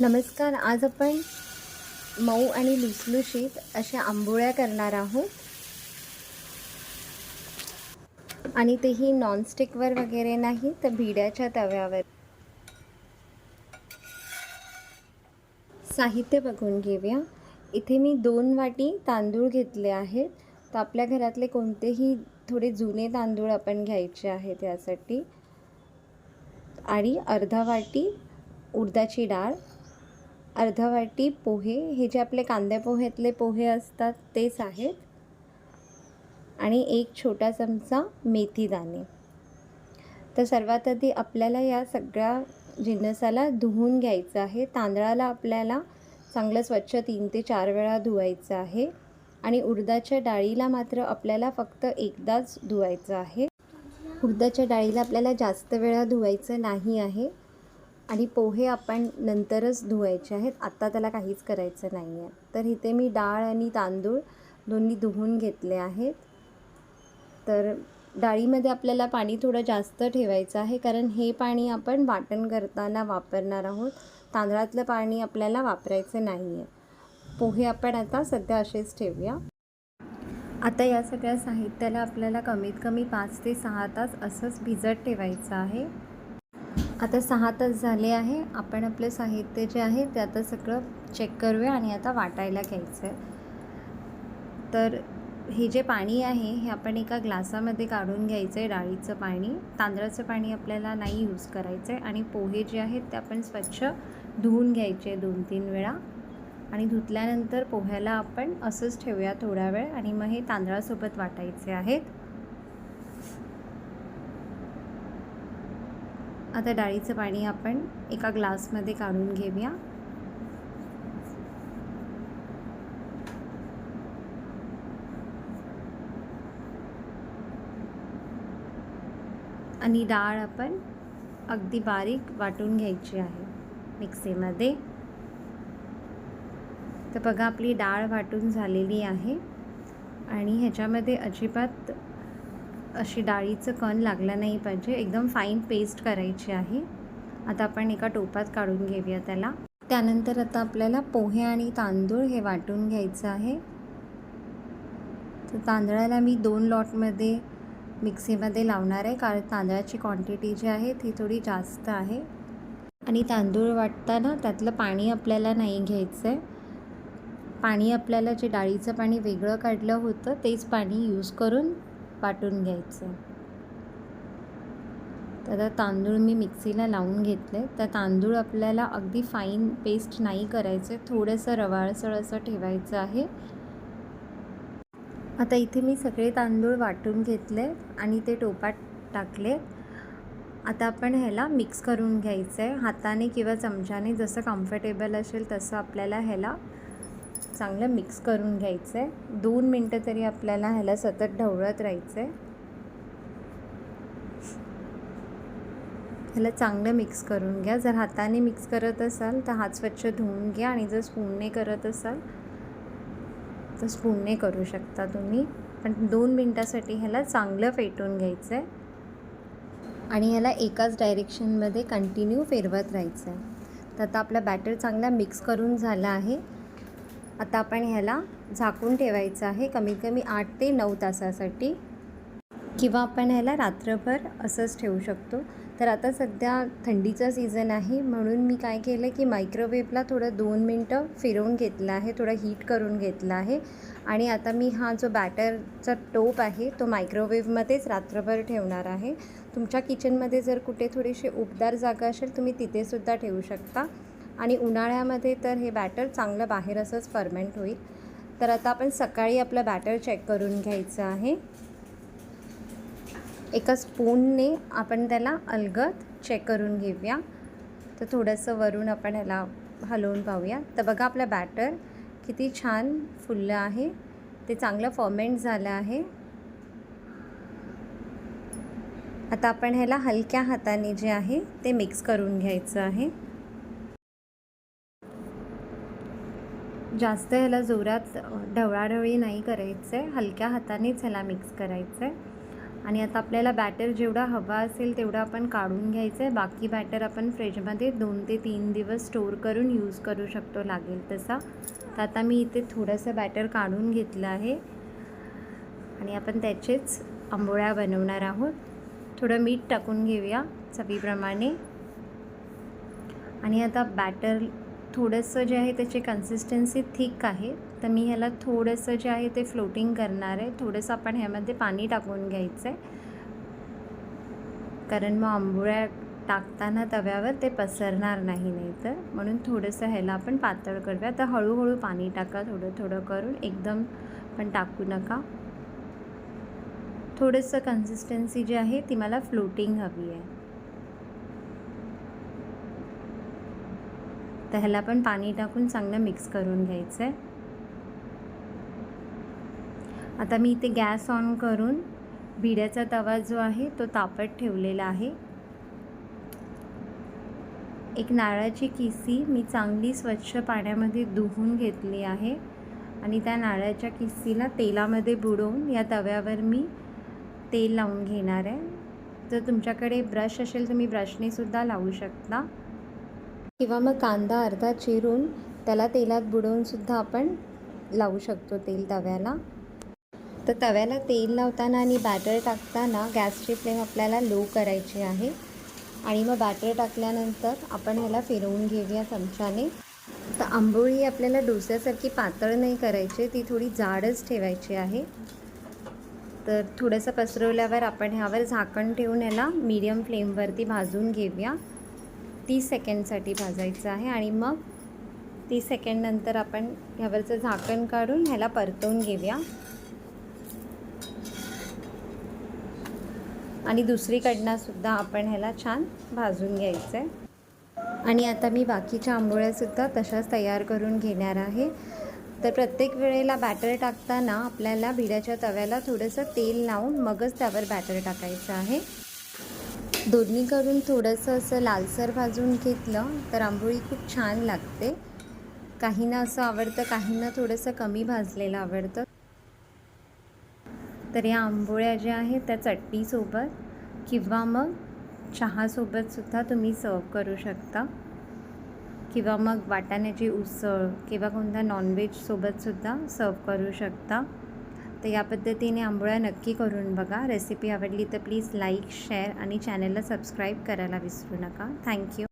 नमस्कार आज आपण मऊ आणि लुसलुशीत अशा आंबोळ्या करणार आहोत. आणि तेही नॉनस्टिकवर वगैरे नाही तर भिड्याच्या तव्यावर. साहित्य बघून घेऊया. इथे मी दोन वाटी तांदूळ घेतले आहेत. तर आपल्या घरातले कोणतेही थोडे जुने तांदूळ आपण घ्यायचे आहेत यासाठी. आणि अर्धा वाटी उडदाची डाळ. अर्धा वाटी पोहे हे जे आपले कांदे पोहे असतात तेच आहेत. आणि एक छोटा चमचा मेथीदाणे तर सर्वात आधी आपल्याला या सगळ्या जिन्नसाला धुवून घ्यायचं आहे. तांदळाला आपल्याला चांगलं स्वच्छ तीन ते चार वेळा धुवायचं आहे. आणि उडदाच्या डाळीला मात्र आपल्याला फक्त एकदाच धुवायचं आहे. उडदाच्या डाळीला आपल्याला जास्त वेळा धुवायचं नाही आहे. आणि पोहे आपण नंतरच धुवायचे आहेत. आत्ता त्याला काहीच करायचं नाही आहे तर इथे मी डाळ आणि तांदूळ दोन्ही धुवून घेतले आहेत. तर डाळीमध्ये आपल्याला पाणी थोडं जास्त ठेवायचं आहे कारण हे पाणी आपण वाटण करताना वापरणार आहोत. तांदळातलं पाणी आपल्याला वापरायचं नाही आहे पोहे आपण आता सध्या असेच ठेवूया. आता या सगळ्या साहित्याला आपल्याला कमीत कमी पाच ते सहा तास असंच भिजत ठेवायचं आहे. आता सहा तास झाले आहे. आपण आपलं साहित्य जे आहे ते आता सगळं चेक करूया आणि आता वाटायला घ्यायचं आहे तर हे जे पाणी आहे हे आपण एका ग्लासामध्ये काढून घ्यायचं आहे डाळीचं पाणी. तांदळाचं पाणी आपल्याला नाही यूज करायचं आहे आणि पोहे जे आहेत ते आपण स्वच्छ धुवून घ्यायचे दोन तीन वेळा. आणि धुतल्यानंतर पोह्याला आपण असंच ठेवूया थोडा वेळ आणि मग हे तांदळासोबत वाटायचे आहेत. आता डाळीचं पाणी आपण एका ग्लासमध्ये काढून घेऊया. आणि डाळ आपण अगदी बारीक वाटून घ्यायची आहे मिक्सीमध्ये. तर बघा आपली डाळ वाटून झालेली आहे. आणि ह्याच्यामध्ये अजिबात अशी डाळीचं कण लागला नाही पाहिजे. एकदम फाईन पेस्ट करायची आहे. आता आपण एका टोपात काढून घेऊया त्याला. त्यानंतर आता आपल्याला पोहे आणि तांदूळ हे वाटून घ्यायचं आहे. तर तांदळाला मी दोन लॉटमध्ये मिक्सीमध्ये लावणार आहे. कारण तांदळाची क्वांटिटी जी आहे ती थोडी जास्त आहे. आणि तांदूळ वाटताना त्यातलं पाणी आपल्याला नाही घ्यायचं आहे. पाणी आपल्याला जे डाळीचं पाणी वेगळं काढलं होतं तेच पाणी यूज करून वाटून घ्यायचं. तर तांदूळ मी मिक्सीला लावून घेतले. तर तांदूळ आपल्याला अगदी फाईन पेस्ट नाही करायचं. थोडंसं रवाळसळ असं ठेवायचं आहे. आता इथे मी सगळे तांदूळ वाटून घेतले आणि ते टोपात टाकले. आता आपण ह्याला मिक्स करून घ्यायचं आहे हाताने किंवा चमच्याने जसं कम्फर्टेबल असेल तसं आपल्याला ह्याला चांगलं मिक्स करून घ्यायचं आहे दोन मिनटं तरी आपल्याला ह्याला सतत ढवळत राहायचं आहे ह्याला चांगलं मिक्स करून घ्या. जर हाताने मिक्स करत असाल तर हात स्वच्छ धुवून घ्या आणि जर स्पूनने करत असाल तर स्पूनने करू शकता तुम्ही. पण दोन मिनटासाठी ह्याला चांगलं फेटून घ्यायचं आहे आणि ह्याला एकाच डायरेक्शनमध्ये कंटिन्यू फिरवत राहायचं आहे तर आता आपला बॅटर चांगला मिक्स करून झाला आहे. आता आपण ह्याला झाकून ठेवायचं आहे. कमीत कमी आठ ते नऊ तासासाठी. किंवा आपण ह्याला रात्रभर असंच ठेवू शकतो. तर आता सध्या थंडीचा सीझन आहे. म्हणून मी काय केलं की मायक्रोवेवला थोडं दोन मिनटं फिरवून घेतलं आहे. थोडं हीट करून घेतलं आहे. आणि आता मी हा जो बॅटरचा टोप आहे तो मायक्रोवेवमध्येच रात्रभर ठेवणार आहे. तुमच्या किचनमध्ये जर कुठे थोडीशी उबदार जागा असेल तुम्ही तिथेसुद्धा ठेवू शकता. आणि उन्हाळ्यामध्ये तर हे बॅटर चांगलं बाहेर असंच फर्मेंट होईल. तर आता आपण सकाळी आपलं बॅटर चेक करून घ्यायचं आहे. एका स्पूनने आपण त्याला अलगद चेक करून घेऊया. तर थोडंसं वरून आपण ह्याला हलवून पाहूया. तर बघा आपलं बॅटर किती छान फुललं आहे. ते चांगलं फर्मेंट झालं आहे. आता आपण ह्याला हलक्या हाताने जे आहे ते मिक्स करून घ्यायचं आहे. जास्त ह्याला जोरात ढवळाढवळी नाही करायचं. आहे हलक्या हातानेच ह्याला मिक्स करायचं. आहे आणि आता आपल्याला बॅटर जेवढा हवा असेल तेवढा आपण काढून घ्यायचं. आहे बाकी बॅटर आपण फ्रीजमध्ये दोन ते तीन दिवस स्टोअर करून यूज करू शकतो लागेल तसा. तर आता मी इथे थोडंसं बॅटर काढून घेतलं आहे. आणि आपण त्याचेच आंबोळ्या बनवणार आहोत. थोडं मीठ टाकून घेऊया चवीप्रमाणे. आणि आता बॅटर थोडंसं जे आहे त्याची कन्सिस्टन्सी थिक आहे. तर मी ह्याला थोडंसं जे आहे ते फ्लोटिंग करणार आहे. थोडंसं आपण ह्यामध्ये पाणी टाकून घ्यायचं आहे कारण मग आंबोळ्या टाकताना तव्यावर ते पसरणार नाही नाही तर म्हणून थोडंसं ह्याला आपण पातळ करूया. तर हळूहळू पाणी टाका. थोडं थोडं करून एकदम पण टाकू नका. थोडंसं कन्सिस्टन्सी जी आहे ती मला फ्लोटिंग हवी आहे. तर ह्याला पण पाणी टाकून चांगलं मिक्स करून घ्यायचं आहे आता मी इथे गॅस ऑन करून भिड्याचा तवा जो आहे तो तापत ठेवलेला आहे. एक नारळाची किसी मी चांगली स्वच्छ पाण्यामध्ये धुवून घेतली आहे आणि त्या नारळाच्या किसीला तेलामध्ये बुडवून या तव्यावर मी तेल लावून घेणार आहे. जर तुमच्याकडे ब्रश असेल तुम्ही ब्रशनेसुद्धा लावू शकता. किंवा मग कांदा अर्धा चिरून त्याला तेलात बुडवूनसुद्धा आपण लावू शकतो तेल तव्याला. तर तव्याला तेल लावताना आणि बॅटर टाकताना गॅसची फ्लेम आपल्याला लो करायची आहे. आणि मग बॅटर टाकल्यानंतर आपण ह्याला फिरवून घेऊया चमच्याने. तर आंबोळी आपल्याला डोस्यासारखी पातळ नाही करायची ती थोडी जाडच ठेवायची आहे. तर थोडंसं पसरवल्यावर आपण ह्यावर झाकण ठेवून ह्याला मीडियम फ्लेमवरती भाजून घेऊया. तीस सेकंडसाठी भाजायचं आहे आणि मग तीस सेकंडनंतर आपण ह्यावरचं झाकण काढून ह्याला परतवून घेऊया. आणि दुसरीकडनंसुद्धा आपण ह्याला छान भाजून घ्यायचं आहे आणि आता मी बाकीच्या आंबोळ्यासुद्धा तशाच तयार करून घेणार आहे. तर प्रत्येक वेळेला बॅटर टाकताना आपल्याला भिड्याच्या तव्याला थोडंसं तेल लावून मगच त्यावर बॅटर टाकायचं आहे. दोन्हीकडून थोडंसं असं लालसर भाजून घेतलं तर आंबोळी खूप छान लागते. काहींना असं आवडतं काहींना थोडंसं कमी भाजलेलं आवडतं. तर या आंबोळ्या ज्या आहेत त्या चटणीसोबत किंवा मग चहासोबतसुद्धा तुम्ही सर्व करू शकता. किंवा मग वाटाण्याची उसळ किंवा कोणत्या नॉनव्हेजसोबतसुद्धा सर्व करू शकता. तर या पद्धतीने आंबोळ्या नक्की करून बघा. रेसिपी आवडली तर प्लीज लाईक शेअर आणि चॅनलला सबस्क्राईब करायला विसरू नका. थँक्यू.